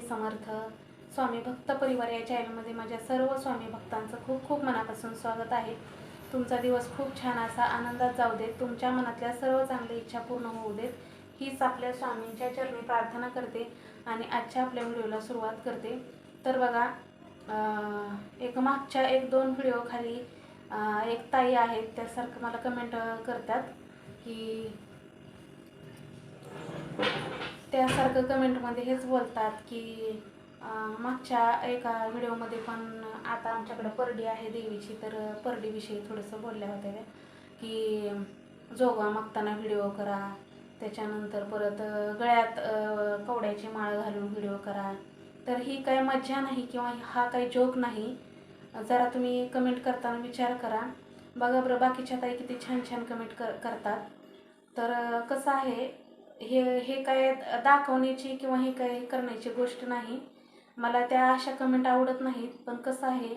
समर्थ स्वामी भक्त परिवार या चॅनलमध्ये माझ्या सर्व स्वामी भक्तांचं खूप खूप मनापासून स्वागत आहे. तुमचा दिवस खूप छान असा आनंदात जाऊ देत. तुमच्या मनातल्या सर्व चांगल्या इच्छा पूर्ण होऊ देत. हीच आपल्या स्वामींच्या चरणी प्रार्थना करते आणि आजच्या आपल्या व्हिडिओला सुरुवात करते. तर बघा एक मागच्या एक दोन व्हिडिओ खाली एक ताई आहेत. त्यासारखं मला कमेंट करतात की त्यासारखं कमेंटमध्ये हेच बोलतात की मागच्या एका व्हिडिओमध्ये पण आता आमच्याकडं परडी आहे देवीची तर परडीविषयी थोडंसं बोलल्या होत्या त्या की जोगा मागताना व्हिडिओ करा त्याच्यानंतर परत गळ्यात कवड्याची माळ घालून व्हिडिओ करा. तर ही काही मज्जा नाही किंवा हा काही जोक नाही जरा तुम्ही कमेंट करताना विचार करा. बघा बरं बाकीच्या ताई किती छान छान कमेंट कर करतात. तर कसं आहे हे हे काय दाखवण्याची किंवा हे काय करण्याची गोष्ट नाही. मला त्या अशा कमेंट आवडत नाहीत. पण कसं आहे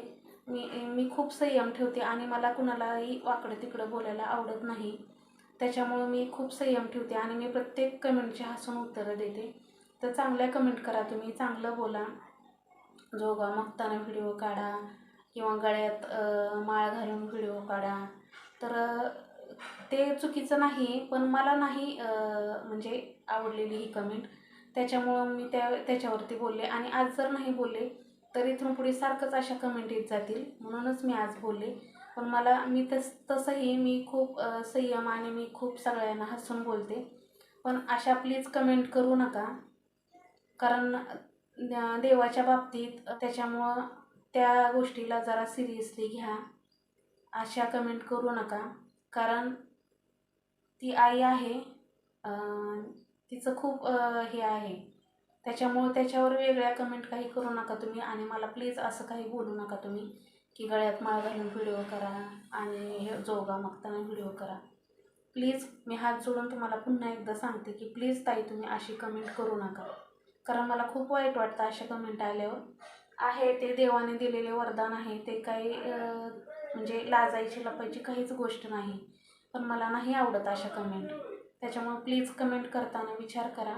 मी मी खूप संयम ठेवते आणि मला कुणालाही वाकडं तिकडं बोलायला आवडत नाही. त्याच्यामुळं मी खूप संयम ठेवते आणि मी प्रत्येक कमेंटची हसून उत्तरं देते. तर चांगल्या कमेंट करा तुम्ही चांगलं बोला. जोगा मागताना व्हिडिओ काढा किंवा गळ्यात माळ घालून व्हिडिओ काढा. तर ते चुकीचं नाही पण मला नाही म्हणजे आवडलेली ही कमेंट त्याच्यामुळं मी त्या त्याच्यावरती बोलले. आणि आज जर नाही बोलले तर इथून पुढे सारखंच अशा कमेंट येत जातील. म्हणूनच मी आज बोलले. पण मला मी तस तसंही मी खूप संयम आणि मी खूप सगळ्यांना हसून बोलते. पण अशा प्लीज कमेंट करू नका. कारण देवाच्या बाबतीत त्याच्यामुळं त्या गोष्टीला जरा सिरियसली घ्या. अशा कमेंट करू नका. कारण ती आई आहे तिचं खूप हे आहे. त्याच्यामुळं त्याच्यावर वेगळ्या कमेंट काही करू नका तुम्ही आणि मला प्लीज असं काही बोलू नका तुम्ही की गळ्यात माळ घालून व्हिडिओ करा आणि हे जोगा मागताना व्हिडिओ करा. प्लीज मी हात जोडून तुम्हाला पुन्हा एकदा सांगते की प्लीज ताई तुम्ही अशी कमेंट करू नका. कारण मला खूप वाईट वाटतं अशा कमेंट आल्यावर. आहे ते देवाने दिलेले वरदान आहे ते काही म्हणजे लाजायची लपायची काहीच गोष्ट नाही. पण मला नाही आवडत अशा कमेंट त्याच्यामुळे प्लीज कमेंट करताना विचार करा.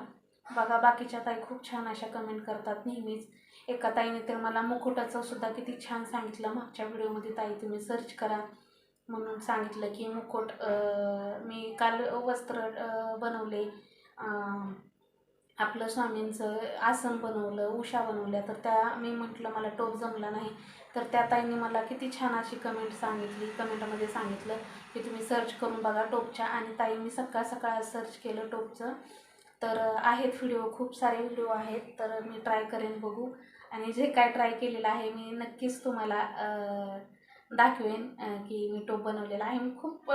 बघा बाकीच्या ताई खूप छान अशा कमेंट करतात नेहमीच. एका ताईने तर मला मुकुटाचं सुद्धा किती छान सांगितलं. मागच्या व्हिडिओमध्ये ताई तुम्ही सर्च करा. म्हणून सांगितलं की मुकुट मी काल वस्त्र बनवले. आपलं स्वामींचं आसन बनवलं उषा बनवल्या. तर त्या मी म्हटलं मला टोप जमला नाही. तर त्या ताईंनी मला किती छान अशी कमेंट सांगितली. कमेंटमध्ये सांगितलं की तुम्ही सर्च करून बघा टोपच्या आणि ताई मी सकाळ सकाळ सर्च केलं टोपचं. तर आहेत व्हिडिओ खूप सारे व्हिडिओ आहेत. तर मी ट्राय करेन बघू. आणि जे काय ट्राय केलेलं आहे मी नक्कीच तुम्हाला दाखवेन की मी टोप बनवलेला आहे. मी खूप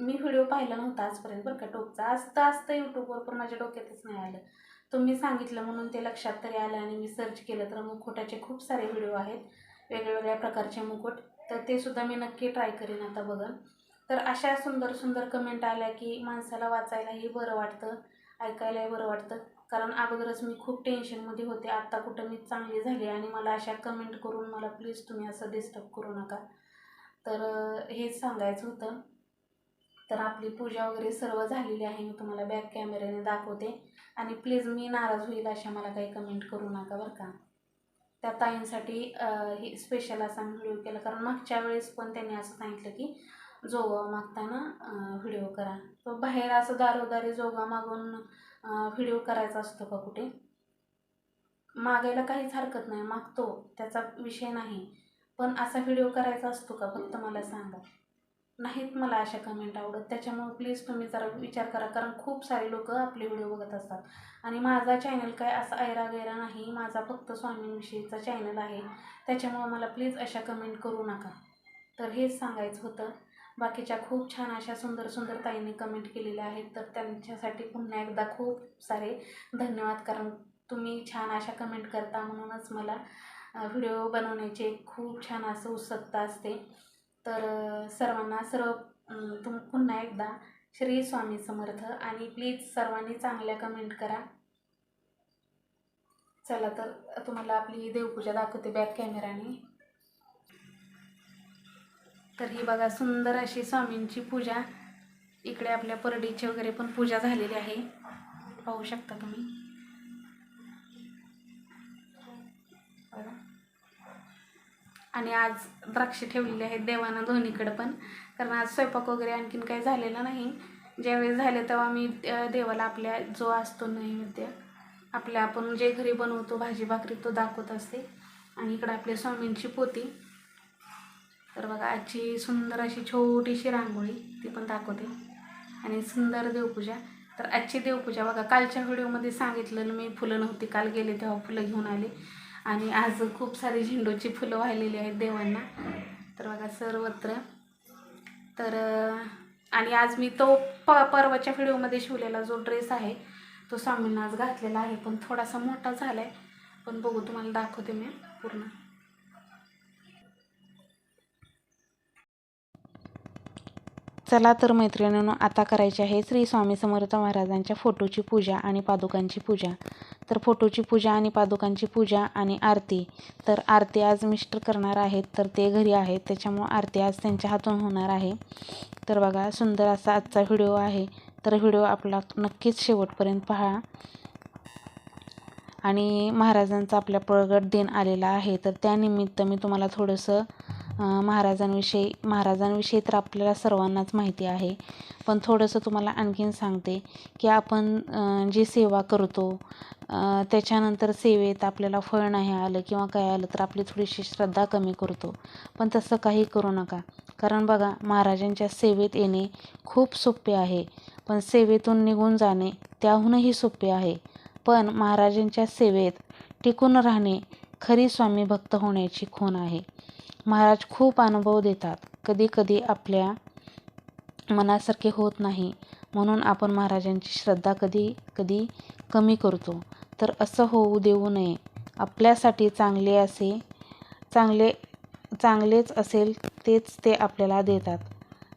मी व्हिडिओ पाहिला नव्हता आजपर्यंत बरं का टोपचा. असतं असतं यूट्यूबवर पण माझ्या डोक्यातच नाही आलं. तुम्ही सांगितलं म्हणून ते लक्षात तरी आलं आणि मी सर्च केलं. तर मग खोट्याचे खूप सारे व्हिडिओ आहेत. वेगवेगळ्या प्रकारचे मुकुट तर ते सुद्धा मी नक्की ट्राय करेन आता बघा. तर अशा सुंदर सुंदर कमेंट आल्या की माणसाला वाचायलाही बरं वाटतं ऐकायलाही बरं वाटतं. कारण अगोदरच मी खूप टेन्शनमध्ये होते आत्ता कुठं मी चांगली झाली आणि मला अशा कमेंट करून मला प्लीज तुम्ही असं डिस्टर्ब करू नका. तर हेच सांगायचं होतं. तर आपली पूजा वगैरे सर्व झालेली आहे मी तुम्हाला बॅक कॅमेऱ्याने दाखवते. आणि प्लीज मी नाराज होईल अशा मला काही कमेंट करू नका बरं का. त्या ताईंसाठी हे स्पेशल असा व्हिडिओ केला. कारण मागच्या वेळेस पण त्यांनी असं सांगितलं की जोगा मागताना व्हिडिओ करा. तो बाहेर असं दारोदारी जोगा मागून व्हिडिओ करायचा असतो का कुठे? मागायला काहीच हरकत नाही. मागतो. त्याचा विषय नाही. पण असा व्हिडिओ करायचा असतो का? फक्त मला सांगा. नाहीत मला अशा कमेंट आवडत. त्याच्यामुळे प्लीज तुम्ही जरा विचार करा. कारण खूप सारे लोक आपले व्हिडिओ बघत असतात. आणि माझा चॅनल काय असा ऐरा गैरा नाही. माझा फक्त स्वामींविषयीचा चॅनल आहे. त्याच्यामुळं मला प्लीज अशा कमेंट करू नका. तर हेच सांगायचं होतं. बाकीच्या खूप छान अशा सुंदर सुंदर ताईंनी कमेंट केलेल्या आहेत. तर त्यांच्यासाठी पुन्हा एकदा खूप सारे धन्यवाद. कारण तुम्ही छान अशा कमेंट करता म्हणूनच मला व्हिडिओ बनवण्याची खूप छान असं उत्सुकता असते. तर सर्वांना सर्व तुम पुन्हा एकदा श्री स्वामी समर्थ आणि प्लीज सर्वांनी चांगल्या कमेंट करा. चला तर तुम्हाला आपली देवपूजा दाखवते बॅक कॅमेराने तर ही बघा सुंदर अशी स्वामींची पूजा. इकडे आपल्या परडीची वगैरे पण पूजा झालेली आहे. पाहू शकता तुम्ही. आणि आज द्राक्ष ठेवलेले आहेत देवानं दोन्हीकडं पण. कारण आज स्वयंपाक वगैरे आणखीन काही झालेला नाही. ज्यावेळेस झाले तेव्हा मी देवाला आपल्या जो असतो नैवेद्य आपल्या आपण जे घरी बनवतो भाजी भाकरी तो दाखवत असते. आणि इकडं आपल्या स्वामींची पोती. तर बघा आजची सुंदर अशी छोटीशी रांगोळी ती पण दाखवते. आणि सुंदर देवपूजा. तर आजची देवपूजा बघा कालच्या व्हिडिओमध्ये सांगितलेलं मी फुलं नव्हती. काल गेले तेव्हा फुलं घेऊन आले. आणि आज खूप सारी झेंडूची फुलं वाहिलेली आहेत देवांना. तर बघा सर्वत्र. तर आणि आज मी तो प परवाच्या व्हिडिओमध्ये शिवलेला जो ड्रेस आहे तो स्वामींना आज घातलेला आहे. पण थोडासा मोठा झाला आहे पण बघू तुम्हाला दाखवते मी पूर्ण. चला तर मैत्रिणींनो आता करायची आहे श्री स्वामी समर्थ महाराजांच्या फोटोची पूजा आणि पादुकांची पूजा. तर फोटोची पूजा आणि पादुकांची पूजा आणि आरती. तर आरती आज मिस्टर करणार आहेत तर ते घरी आहेत. त्याच्यामुळं आरती आज त्यांच्या हातून होणार आहे. तर बघा सुंदर असा आजचा व्हिडिओ आहे. तर व्हिडिओ आपला नक्कीच शेवटपर्यंत पहा. आणि महाराजांचा आपल्या प्रगट दिन आलेला आहे. तर त्यानिमित्त मी तुम्हाला थोडंसं महाराजांविषयी महाराजांविषयी तर आपल्याला सर्वांनाच माहिती आहे. पण थोडंसं तुम्हाला आणखीन सांगते की आपण जी सेवा करतो त्याच्यानंतर सेवेत आपल्याला फळ नाही आलं किंवा काय आलं तर आपली थोडीशी श्रद्धा कमी करतो. पण तसं काही करू नका. कारण बघा महाराजांच्या सेवेत येणे खूप सोपे आहे. पण सेवेतून निघून जाणे त्याहूनही सोपे आहे. पण महाराजांच्या सेवेत टिकून राहणे खरी स्वामी भक्त होण्याची खूण आहे. महाराज खूप अनुभव देतात. कधी कधी आपल्या मनासारखे होत नाही. म्हणून आपण महाराजांची श्रद्धा कधी कधी कमी करतो. तर असं होऊ देऊ नये. आपल्यासाठी चांगले असे चांगले चांगलेच असेल तेच ते आपल्याला देतात.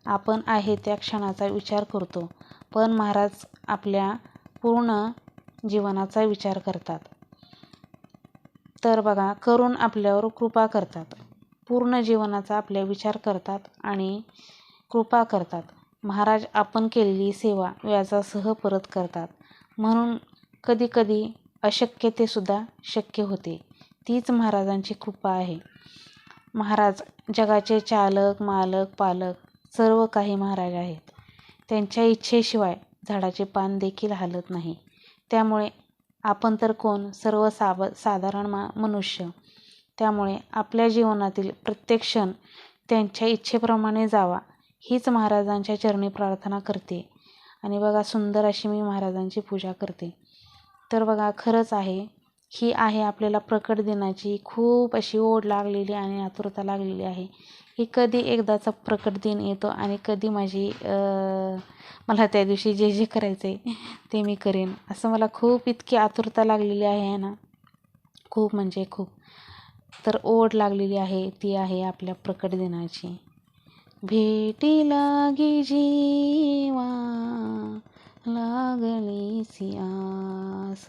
आपण आहे त्या क्षणाचा विचार करतो. पण महाराज आपल्या पूर्ण जीवनाचा विचार करतात. तर बघा करून आपल्यावर कृपा करतात. पूर्ण जीवनाचा आपल्या विचार करतात आणि कृपा करतात. महाराज आपण केलेली सेवा व्याजासह परत करतात. म्हणून कधीकधी अशक्यतेसुद्धा शक्य होते. तीच महाराजांची कृपा आहे. महाराज जगाचे चालक मालक पालक सर्व काही महाराज आहेत. त्यांच्या इच्छेशिवाय झाडाचे पान देखील हालत नाही. त्यामुळे आपण तर कोण? सर्व साब साधारण मा मनुष्य. त्यामुळे आपल्या जीवनातील प्रत्येक क्षण त्यांच्या इच्छेप्रमाणे जावा हीच महाराजांच्या चरणी प्रार्थना करते. आणि बघा सुंदर अशी मी महाराजांची पूजा करते. तर बघा खरंच आहे ही आहे आपल्याला प्रकट दिनाची खूप अशी ओढ लागलेली आणि आतुरता लागलेली आहे. की कधी एकदाचा प्रकट दिन येतो आणि कधी माझी मला त्या दिवशी जे जे करायचं आहे ते मी करेन. असं मला खूप इतकी आतुरता लागलेली आहे ना. खूप म्हणजे खूप. तर ओढ लागलेली आहे ती आहे आपल्या प्रकट दिनाची भेटी लागी जीवा लागली सियास.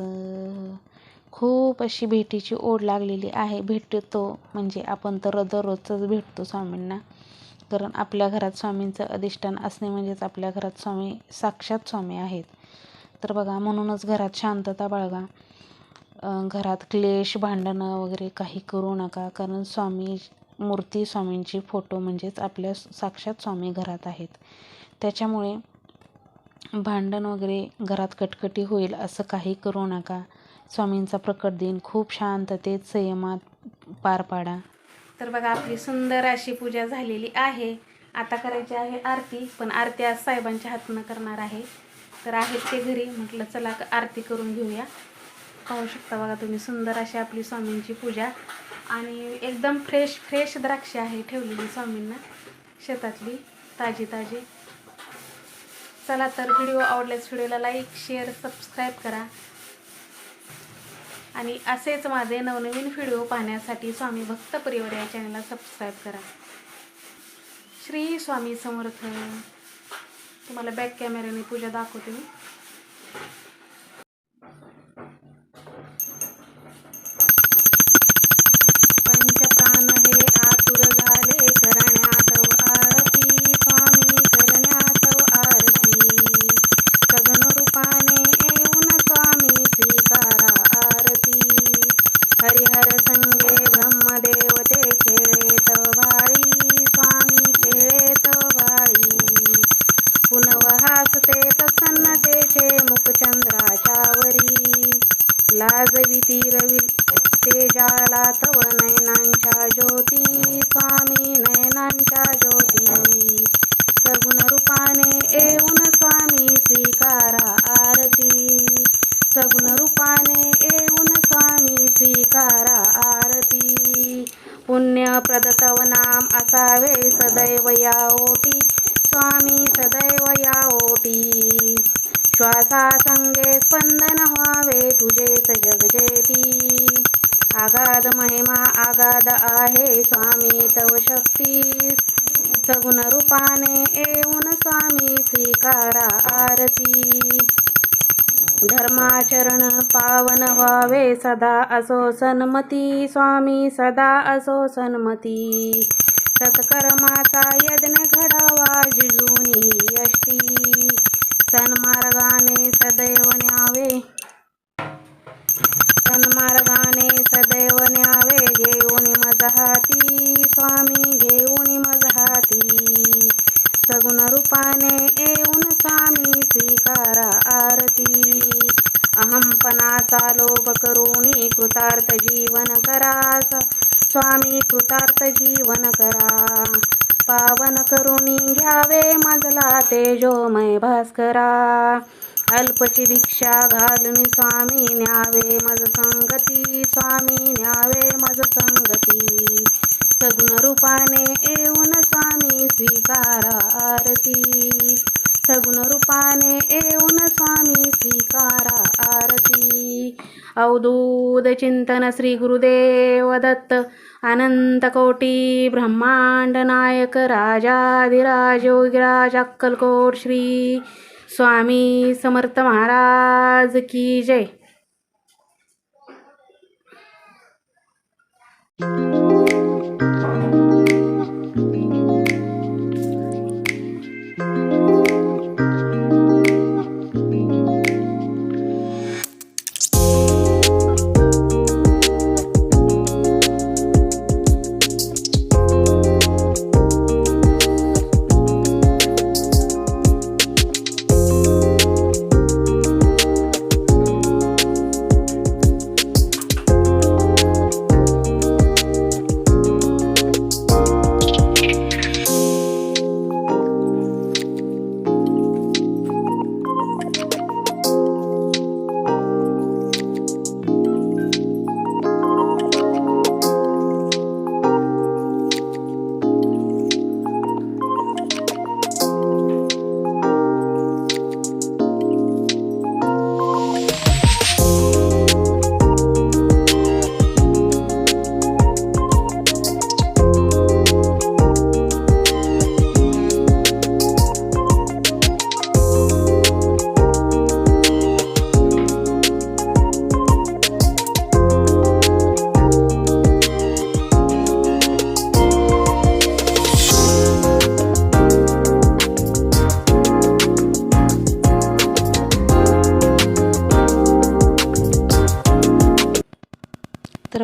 खूप अशी भेटीची ओढ लागलेली आहे भेटतो म्हणजे आपण तर दररोजच भेटतो स्वामींना. कारण आपल्या घरात स्वामींचं अधिष्ठान असणे म्हणजेच आपल्या घरात स्वामी साक्षात स्वामी आहेत. तर बघा म्हणूनच घरात शांतता बाळगा. घरात क्लेश भांडणं वगैरे काही करू नका. कारण स्वामी मूर्ती स्वामींची फोटो म्हणजेच आपल्या साक्षात स्वामी घरात आहेत. त्याच्यामुळे भांडण वगैरे घरात कटकटी होईल असं काही करू नका. स्वामींचा प्रकट दिन खूप शांततेत संयमात पार पाडा. तर बघा आपली सुंदर अशी पूजा झालेली आहे. आता करायची आहे आरती पण आरती आज साहेबांच्या हातनं करणार आहे. तर आहेत ते घरी. म्हटलं चला आरती करून घेऊया. पाहू शकता बघा तुम्ही सुंदर अशी आपली स्वामींची पूजा. आणि एकदम फ्रेश फ्रेश द्राक्षे आहे ठेवलेली स्वामींना शेतातली ताजी ताजी. चला तर व्हिडिओ आवडल्यास व्हिडिओला लाईक शेअर सबस्क्राईब करा. आणि असेच माझे नवनवीन व्हिडिओ पाहण्यासाठी स्वामी भक्त परिवार या चॅनलला सबस्क्राईब करा. श्री स्वामी समर्थ. तुम्हाला बॅक कॅमेऱ्याने पूजा दाखवते मी पंचप्राण हे आतुर झाले करण्यात आरती स्वामी करण्यात आरती सगन रूपाने येऊन स्वामी स्वीकारा आरती हरिहर संगे ब्रह्मदेव ते खेळे मला तव नयनांच्या ज्योती स्वामी नयनांच्या ज्योती सगुण रूपाने येऊन स्वामी स्वीकारा आरती सगुण रूपाने येऊन स्वामी स्वीकारा आरती पुण्यप्रद नाम असावे सदैव या ओटी स्वामी सदैव या ओटी श्वासासंगे स्पंदन व्हावे तुझेच सजगजेटी आगाध महिमा आगाध आहे स्वामी तव शक्तीस सगुण रूपाने येऊन स्वामी स्वीकारा आरती। धर्माचरण पावन व्हावे सदा असो सन्मती स्वामी सदा असो सन्मती. सत्कर्माचा यज्ञ घडावा जिजूनी यष्टी. सन्मार्गाने सदैव न्यावे. सन्मार्गाने सदैव न्यावे. घेऊन मजहाती स्वामी घेऊन मजहाती. सगुण रूपाने येऊन स्वामी स्वीकारा आरती अहमपणाचा लोभ करुणी कृतार्थ जीवन करा स्वामी कृतार्थ जीवन करा पावन करुणी घ्यावे मजला तेजोमय भास्करा अल्पची भिक्षा घालून स्वामी न्यावे मज संगती स्वामी न्यावे मज संगती सगुण रूपाने येऊन स्वामी स्वीकारा आरती सगुण रूपाने येऊन स्वामी स्वीकारा आरती अवधूत चिंतन श्री गुरुदेव दत्त अनंत कोटी ब्रह्मांड नायक राजाधिराज योगीराज अक्कलकोट श्री स्वामी समर्थ महाराज की जय.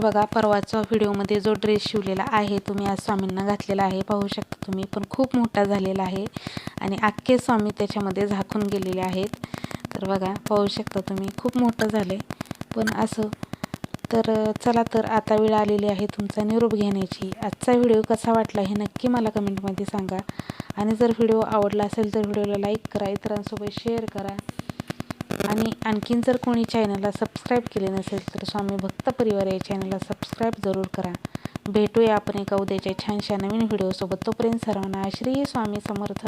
बघा परवाच्या व्हिडिओमध्ये जो ड्रेस शिवलेला आहे तुम्ही आज स्वामींना घातलेला आहे. पाहू शकता तुम्ही पण खूप मोठा झालेला आहे आणि अख्खे स्वामी त्याच्यामध्ये झाकून गेलेले आहेत. तर बघा पाहू शकता तुम्ही खूप मोठं झालं पण असं तर चला तर आता वेळ आलेली आहे तुमचा निरोप घेण्याची. आजचा व्हिडिओ कसा वाटला हे नक्की मला कमेंटमध्ये सांगा. आणि जर व्हिडिओ आवडला असेल तर व्हिडिओला लाईक करा इतरांसोबत शेअर करा. आणि आणखीन जर कोणी चॅनलला सबस्क्राईब केले नसेल तर स्वामी भक्त परिवार या चॅनलला सबस्क्राईब जरूर करा. भेटूया आपण एका उद्याच्या छानशा नवीन व्हिडिओसोबत तोपर्यंत सर्वांना श्री स्वामी समर्थ.